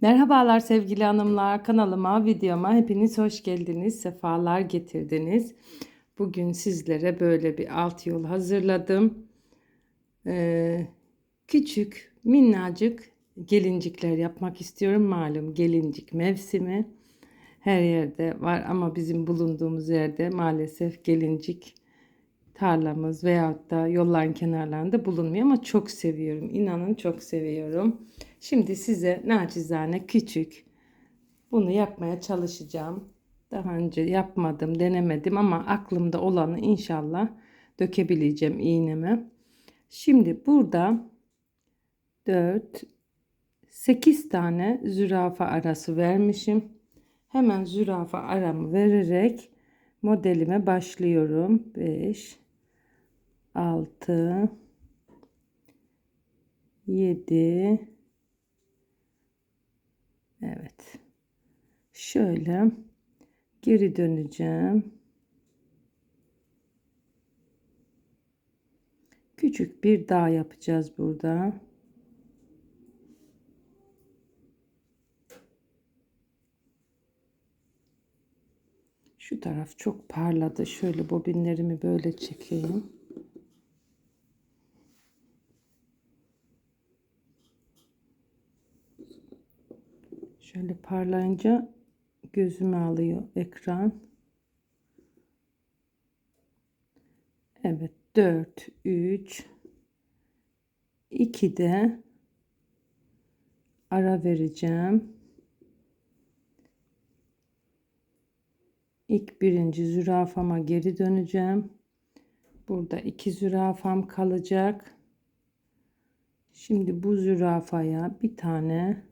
Merhabalar sevgili hanımlar. Kanalıma, videoma hepiniz hoş geldiniz. Sefalar getirdiniz. Bugün sizlere böyle bir alt yol hazırladım. Ee, küçük, minnacık gelincikler yapmak istiyorum. Malum gelincik mevsimi. Her yerde var ama bizim bulunduğumuz yerde maalesef gelincik tarlamız veyahut da yolların kenarlarında bulunmuyor ama çok seviyorum. İnanın çok seviyorum. Şimdi size nacizane küçük bunu yapmaya çalışacağım. Daha önce yapmadım, denemedim ama aklımda olanı inşallah dökebileceğim iğneme. Şimdi burada 4 8 tane zürafa arası vermişim. Hemen zürafa aramı vererek modelime başlıyorum. 5 6 7 Evet. Şöyle geri döneceğim. Küçük bir dağ yapacağız burada. Şu taraf çok parladı. Şöyle bobinlerimi böyle çekeyim. Şöyle parlayınca gözümü alıyor ekran. Evet 4 3 2 de ara vereceğim. İlk birinci zürafama geri döneceğim. Burada iki zürafam kalacak. Şimdi bu zürafaya bir tane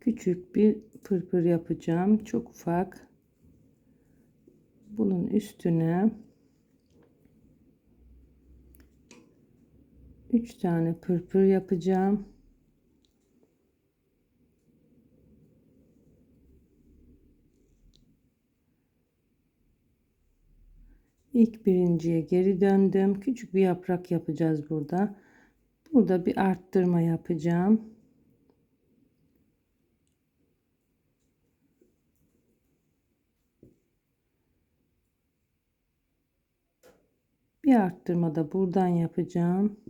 küçük bir pırpır yapacağım. Çok ufak. Bunun üstüne 3 tane pırpır yapacağım. İlk birinciye geri döndüm. Küçük bir yaprak yapacağız burada. Burada bir arttırma yapacağım. Bir arttırma da buradan yapacağım.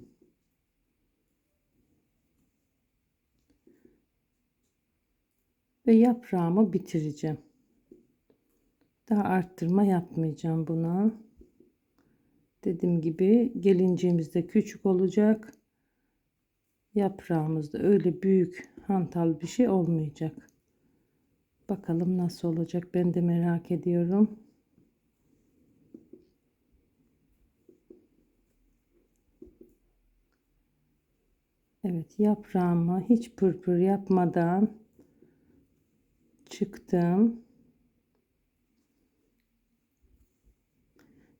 Ve yaprağımı bitireceğim. Daha arttırma yapmayacağım buna. Dediğim gibi gelinciğimiz de küçük olacak. Yaprağımız da öyle büyük hantal bir şey olmayacak. Bakalım nasıl olacak ben de merak ediyorum. Evet yaprağımı hiç pırpır yapmadan çıktım.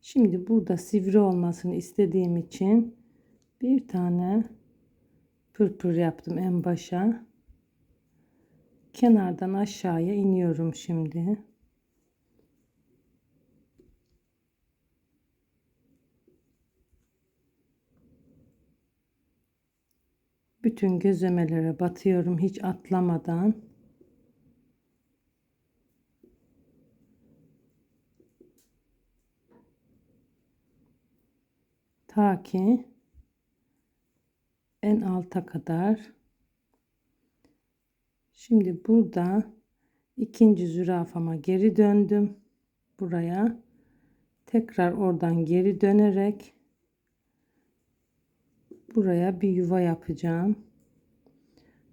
Şimdi burada sivri olmasını istediğim için bir tane pırpır yaptım en başa. Kenardan aşağıya iniyorum şimdi. Bütün gözlemelere batıyorum hiç atlamadan. Ta ki en alta kadar. Şimdi burada ikinci zürafama geri döndüm. Buraya tekrar oradan geri dönerek buraya bir yuva yapacağım.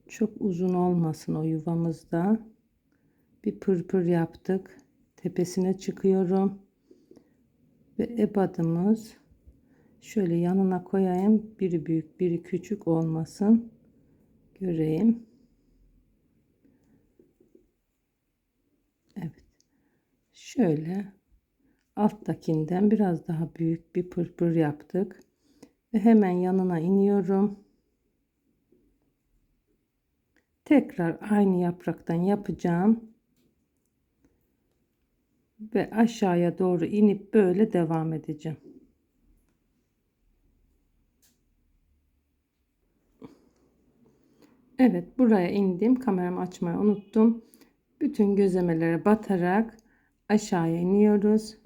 Çok uzun olmasın o yuvamızda. Bir pırpır yaptık. Tepesine çıkıyorum. Ve ebadımız şöyle yanına koyayım. Biri büyük, biri küçük olmasın. Göreyim. Evet. Şöyle alttakinden biraz daha büyük bir pırpır yaptık ve hemen yanına iniyorum. Tekrar aynı yapraktan yapacağım. Ve aşağıya doğru inip böyle devam edeceğim. Evet buraya indim. Kameramı açmayı unuttum. Bütün gözlemelere batarak aşağıya iniyoruz.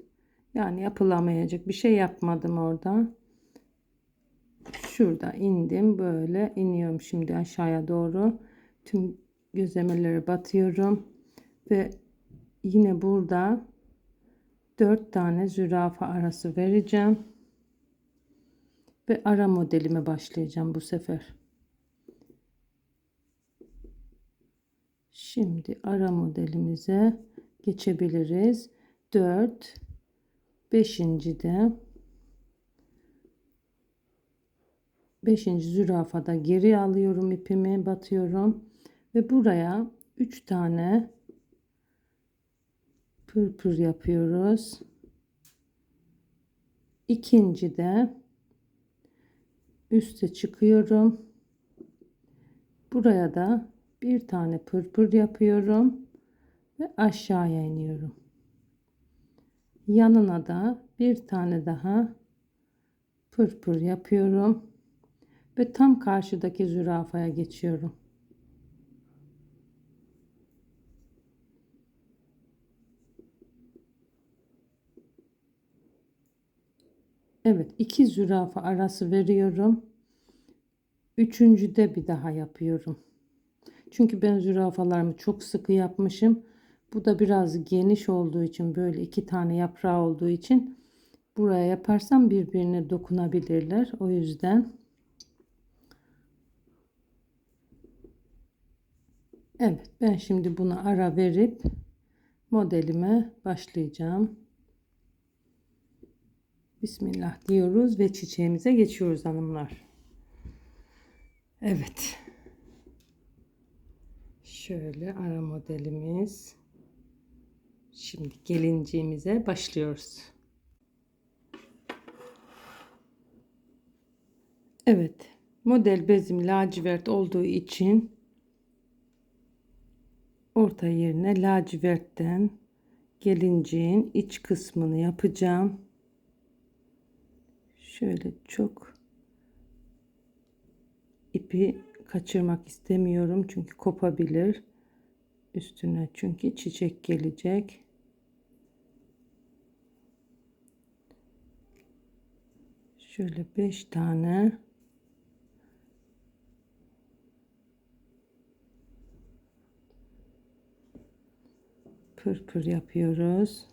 Yani yapılamayacak bir şey yapmadım orada. Şurada indim. Böyle iniyorum şimdi aşağıya doğru. Tüm gözlemelere batıyorum. Ve yine burada 4 tane zürafa arası vereceğim. Ve ara modelime başlayacağım bu sefer. Şimdi ara modelimize geçebiliriz. 4 5. de 5. zürafada geri alıyorum ipimi batıyorum ve buraya 3 tane pırpır yapıyoruz. İkinci de üste çıkıyorum. Buraya da bir tane pırpır yapıyorum ve aşağıya iniyorum. Yanına da bir tane daha pırpır yapıyorum ve tam karşıdaki zürafaya geçiyorum. Evet iki zürafa arası veriyorum. Üçüncüde bir daha yapıyorum. Çünkü ben zürafalarımı çok sıkı yapmışım. Bu da biraz geniş olduğu için böyle iki tane yaprağı olduğu için buraya yaparsam birbirine dokunabilirler. O yüzden Evet ben şimdi buna ara verip modelime başlayacağım. Bismillah diyoruz ve çiçeğimize geçiyoruz hanımlar. Evet. Şöyle ara modelimiz. Şimdi gelinciğimize başlıyoruz. Evet. Model bezim lacivert olduğu için orta yerine lacivertten gelinciğin iç kısmını yapacağım. Şöyle çok ipi kaçırmak istemiyorum çünkü kopabilir üstüne çünkü çiçek gelecek şöyle beş tane pırpır yapıyoruz.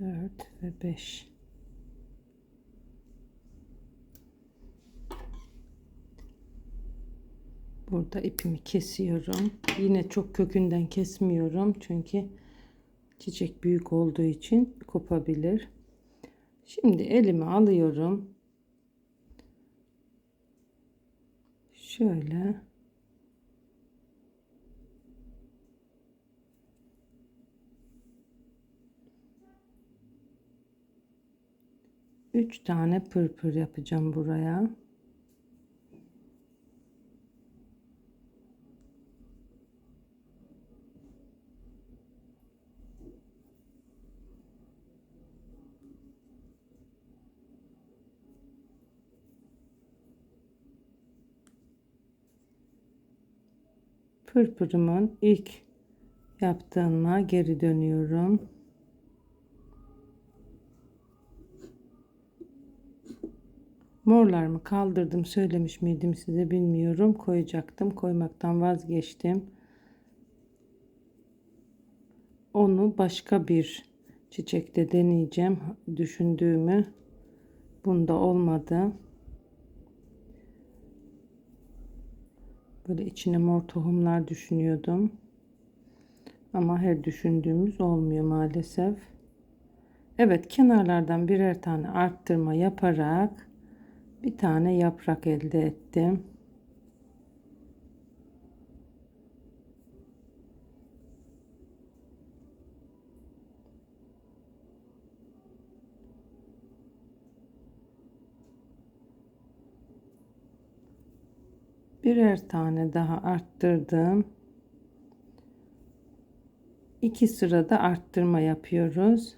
4 ve 5 burada ipimi kesiyorum. Yine çok kökünden kesmiyorum çünkü çiçek büyük olduğu için kopabilir. Şimdi elimi alıyorum. Şöyle. 3 tane pırpır yapacağım buraya. Pırpırımın ilk yaptığıma geri dönüyorum. Morlarımı kaldırdım söylemiş miydim size bilmiyorum. Koyacaktım. Koymaktan vazgeçtim. Onu başka bir çiçekte deneyeceğim. Düşündüğümü. Bunda olmadı. Böyle içine mor tohumlar düşünüyordum. Ama her düşündüğümüz olmuyor maalesef. Evet kenarlardan birer tane arttırma yaparak bir tane yaprak elde ettim. Birer tane daha arttırdım. İki sırada arttırma yapıyoruz.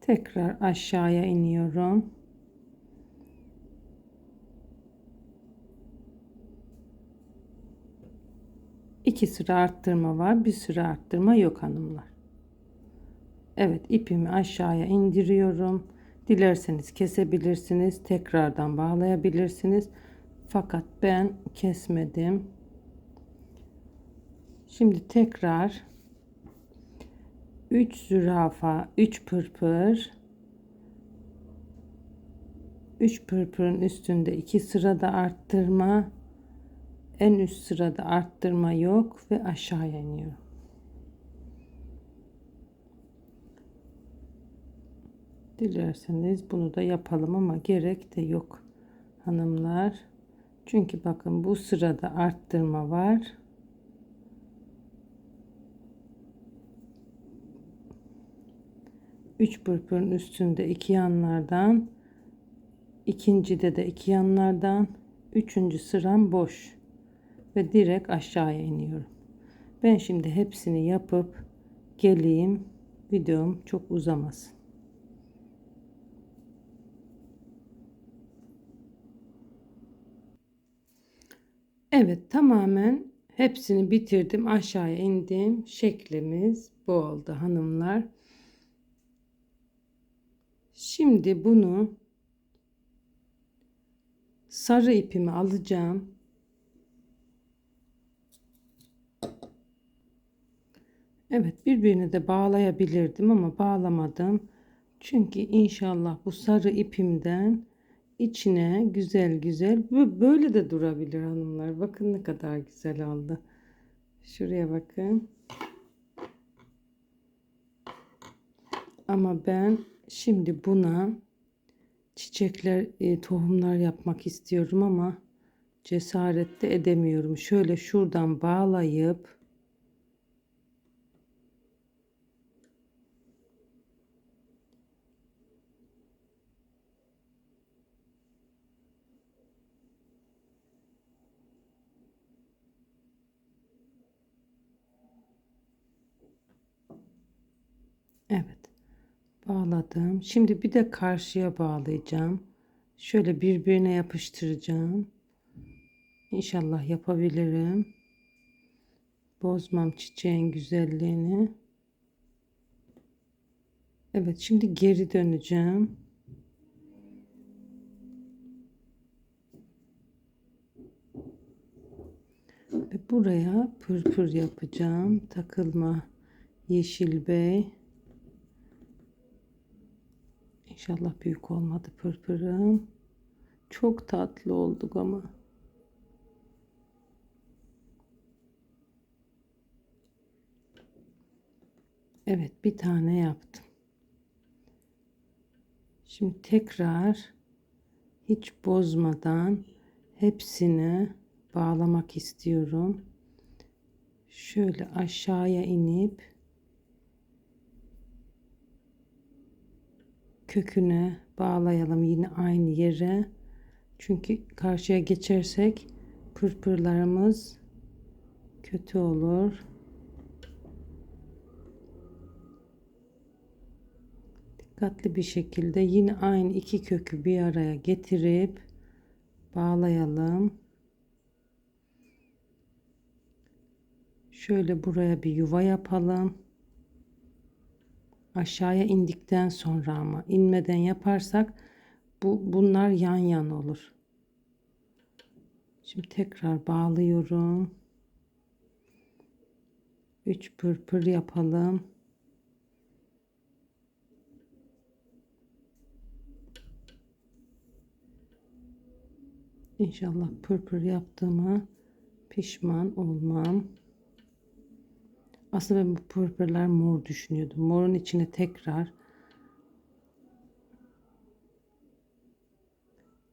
Tekrar aşağıya iniyorum. İki sıra arttırma var. Bir sıra arttırma yok hanımlar. Evet ipimi aşağıya indiriyorum. Dilerseniz kesebilirsiniz. Tekrardan bağlayabilirsiniz. Fakat ben kesmedim. Şimdi tekrar 3 zürafa, 3 pırpır, 3 pırpırın üstünde 2 sırada arttırma, en üst sırada arttırma yok ve aşağıya iniyorum. Dilerseniz bunu da yapalım ama gerek de yok hanımlar. Çünkü bakın bu sırada arttırma var. Üç pırpırın üstünde iki yanlardan ikincide de iki yanlardan üçüncü sıram boş ve direkt aşağıya iniyorum. Ben şimdi hepsini yapıp geleyim. Videom çok uzamasın. Evet tamamen hepsini bitirdim. Aşağıya indim. Şeklimiz bu oldu hanımlar. Şimdi bunu sarı ipimi alacağım. Evet birbirine de bağlayabilirdim ama bağlamadım. Çünkü inşallah bu sarı ipimden içine güzel güzel böyle de durabilir hanımlar. Bakın ne kadar güzel oldu. Şuraya bakın. Ama ben şimdi buna çiçekler, e, tohumlar yapmak istiyorum ama cesaret de edemiyorum. Şöyle şuradan bağlayıp Evet. Bağladım. Şimdi bir de karşıya bağlayacağım. Şöyle birbirine yapıştıracağım. İnşallah yapabilirim. Bozmam çiçeğin güzelliğini. Evet şimdi geri döneceğim. Ve buraya pırpır yapacağım. Takılma yeşil bey. İnşallah büyük olmadı pırpırım. Çok tatlı olduk ama. Evet bir tane yaptım. Şimdi tekrar hiç bozmadan hepsini bağlamak istiyorum. Şöyle aşağıya inip köküne bağlayalım yine aynı yere. Çünkü karşıya geçersek pırpırlarımız kötü olur. Dikkatli bir şekilde yine aynı iki kökü bir araya getirip bağlayalım. Şöyle buraya bir yuva yapalım aşağıya indikten sonra ama inmeden yaparsak bu bunlar yan yan olur. Şimdi tekrar bağlıyorum. 3 pırpır yapalım. İnşallah pırpır yaptığıma pişman olmam. Aslında ben bu pırpırlar mor düşünüyordum. Morun içine tekrar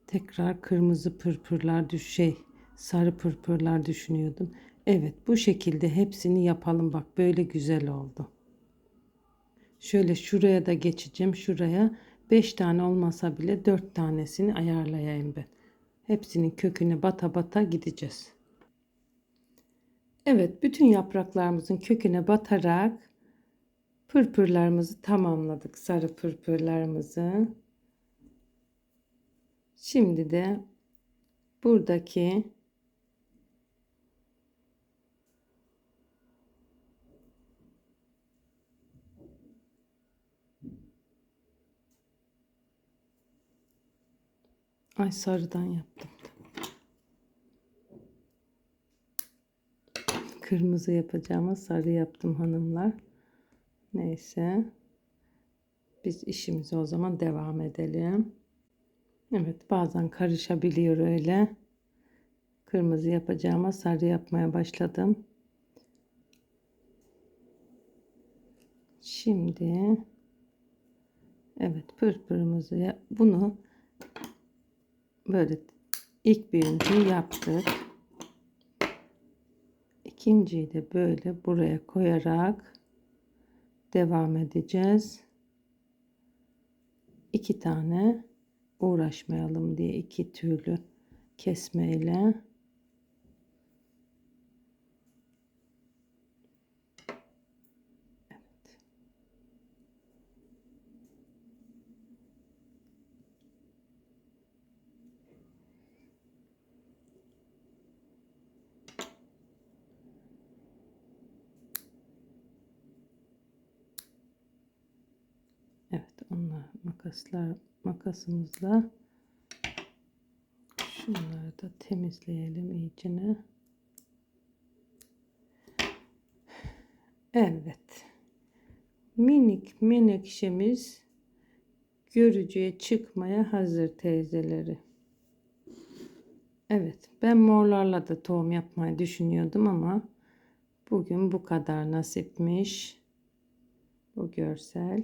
tekrar kırmızı pırpırlar düş şey sarı pırpırlar düşünüyordum. Evet bu şekilde hepsini yapalım bak böyle güzel oldu. Şöyle şuraya da geçeceğim şuraya 5 tane olmasa bile 4 tanesini ayarlayayım ben. Hepsinin köküne bata bata gideceğiz. Evet, bütün yapraklarımızın köküne batarak pırpırlarımızı tamamladık. Sarı pırpırlarımızı. Şimdi de buradaki Ay sarıdan yaptım. Kırmızı yapacağıma sarı yaptım hanımlar. Neyse. Biz işimize o zaman devam edelim. Evet bazen karışabiliyor öyle. Kırmızı yapacağıma sarı yapmaya başladım. Şimdi evet pırpırımızı ya- bunu böyle ilk birinciyi yaptık. İkinciyi de böyle buraya koyarak devam edeceğiz. İki tane uğraşmayalım diye iki türlü kesmeyle Onlar makaslar makasımızla şunları da temizleyelim iyicene. Evet. Minik menekşemiz görücüye çıkmaya hazır teyzeleri. Evet, ben morlarla da tohum yapmayı düşünüyordum ama bugün bu kadar nasipmiş. Bu görsel.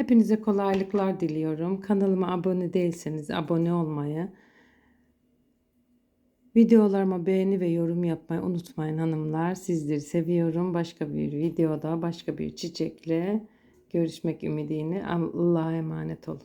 Hepinize kolaylıklar diliyorum. Kanalıma abone değilseniz abone olmayı, videolarıma beğeni ve yorum yapmayı unutmayın hanımlar. Sizleri seviyorum. Başka bir videoda, başka bir çiçekle görüşmek ümidiyle Allah'a emanet olun.